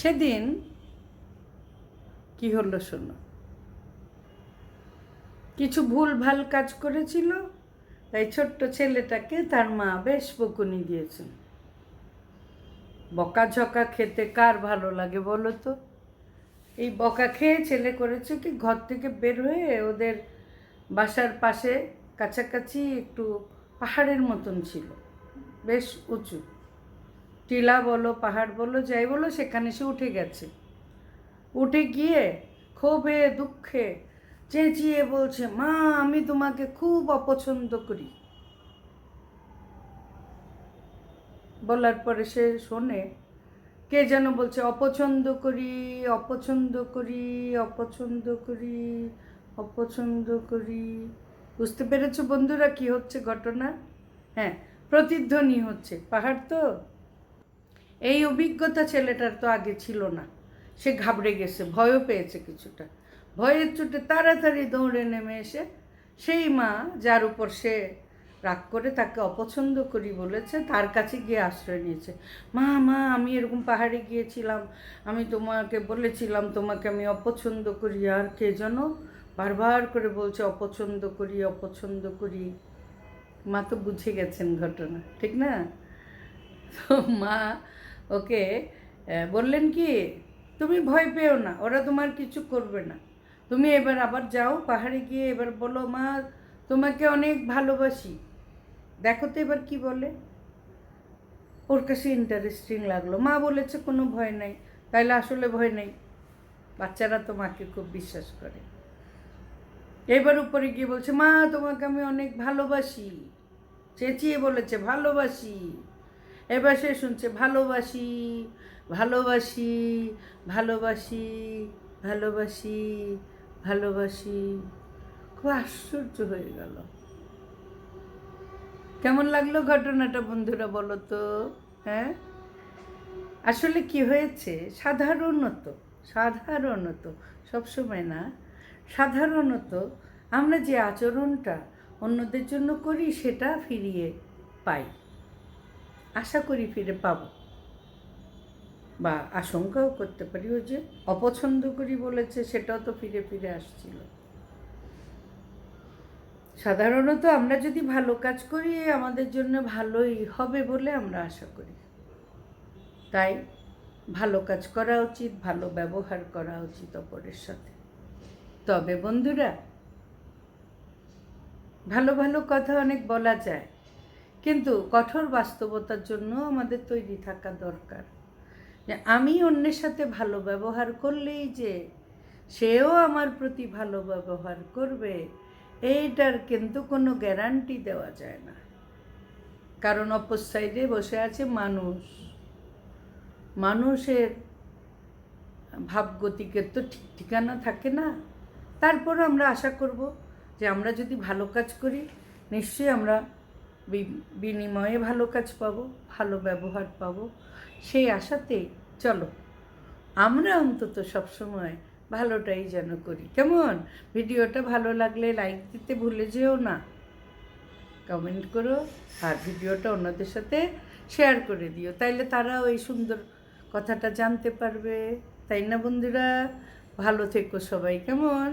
সেদিন কি হলো শোনো? কিছু ভুল ভালো কাজ করেছিল, তাই ছোট্ট ছেলেটাকে তার মা বেশ বকুনি দিয়েছেন। বকাঝকা খেতে কার ভালো লাগে বলো তো? এই বকা খেয়ে ছেলে করেছে কি ঘর থেকে বের হয়ে ওদের বাসার পাশে কাছাকাছি একটু পাহাড়ের মতন ছিল, বেশ উঁচু। টিলা বলো, পাহাড় বলো, যাই বলো, সেখানে সে উঠে গেছে। উঠে গিয়ে ক্ষোভে, দুঃখে চেঁচিয়ে বলছে, মা, আমি তোমাকে খুব অপছন্দ করি। বলার পরে সে শোনে, কে যেন বলছে, অপছন্দ করি অপছন্দ করি অপছন্দ করি অপছন্দ করি। বুঝতে পেরেছ বন্ধুরা কি হচ্ছে ঘটনা? হ্যাঁ প্রতিধ্বনি হচ্ছে। পাহাড় তো? এই অভিজ্ঞতা ছেলেটার তো আগে ছিল না। সে ঘাবড়ে গেছে, ভয়ও পেয়েছে কিছুটা। ভয়ের চোটে তাড়াতাড়ি দৌড়ে নেমে এসে সেই মা যার উপর সে রাগ করে তাকে অপছন্দ করি বলেছে, তার কাছে গিয়ে আশ্রয় নিয়েছে। মা মা, আমি এরকম পাহাড়ে গিয়েছিলাম, আমি তোমাকে বলেছিলাম, তোমাকে আমি অপছন্দ করি, আর কে যেন বারবার করে বলছে, অপছন্দ করি অপছন্দ করি। মা তো বুঝে গেছেন ঘটনা, ঠিক না? তো মা ওকে বললেন কি, তুমি ভয় পেও না, ওরা তোমার কিছু করবে না। তুমি এবার আবার যাও, পাহাড়ে গিয়ে এবার বলো, মা, তোমাকে অনেক ভালোবাসি। দেখো তো এবার কি বলে। ওর কাছে ইন্টারেস্টিং লাগল। মা বলেছে, কোনো ভয় নাই, তাইলে আসলে ভয় নেই। বাচ্চারা তো মাকে খুব বিশ্বাস করে। এবার উপরে গিয়ে বলছে, মা, তোমাকে আমি অনেক ভালোবাসি। চেঁচিয়ে বলেছে, ভালোবাসি। এবার সে শুনছে, ভালোবাসি ভালোবাসি ভালোবাসি ভালোবাসি ভালোবাসি। খুব আশ্চর্য হয়ে গেল। কেমন লাগল ঘটনাটা বন্ধুরা বলো তো? হ্যাঁ? আসলে কি হয়েছে? সাধারণত সাধারণত, সবসময় না, সাধারণত আমরা যে আচরণটা অন্যদের জন্য করি সেটা ফিরিয়ে পাই। আশা করি ফিরে পাবো। বা আশঙ্কাও করতে পারি। ওই যে অপছন্দ করি বলেছে, সেটাও তো ফিরে ফিরে আসছিল। সাধারণত আমরা যদি ভালো কাজ করি, আমাদের জন্য ভালোই হবে বলে আমরা আশা করি। তাই ভালো কাজ করা উচিত, ভালো ব্যবহার করা উচিত অপরের সাথে। তবে বন্ধুরা, ভালো ভালো কথা অনেক বলা যায়। কিন্তু কঠোর বাস্তবতার জন্য আমাদের তৈরি থাকা দরকার। যে আমি অন্যের সাথে ভালো ব্যবহার করলেই যে সেও আমার প্রতি ভালো ব্যবহার করবে, এইটার কিন্তু কোনো গ্যারান্টি দেওয়া যায় না। কারণ অপর সাইডে বসে আছে মানুষ। মানুষের ভাবগতিকে তো ঠিক ঠিকানা থাকে না। তারপর আমরা আশা করব যে আমরা যদি ভালো কাজ করি, নিশ্চয়ই আমরা বিনিময়ে ভালো কাজ পাবো, ভালো ব্যবহার পাবো। সেই আশাতেই চলো, আমরা অন্তত সবসময় ভালোটাই যেন করি। কেমন? ভিডিওটা ভালো লাগলে লাইক দিতে ভুলে যেও না। কমেন্ট করো আর ভিডিওটা অন্যদের সাথে শেয়ার করে দিও। তাইলে তারাও এই সুন্দর কথাটা জানতে পারবে। তাই না বন্ধুরা? ভালো থেকো সবাই, কেমন?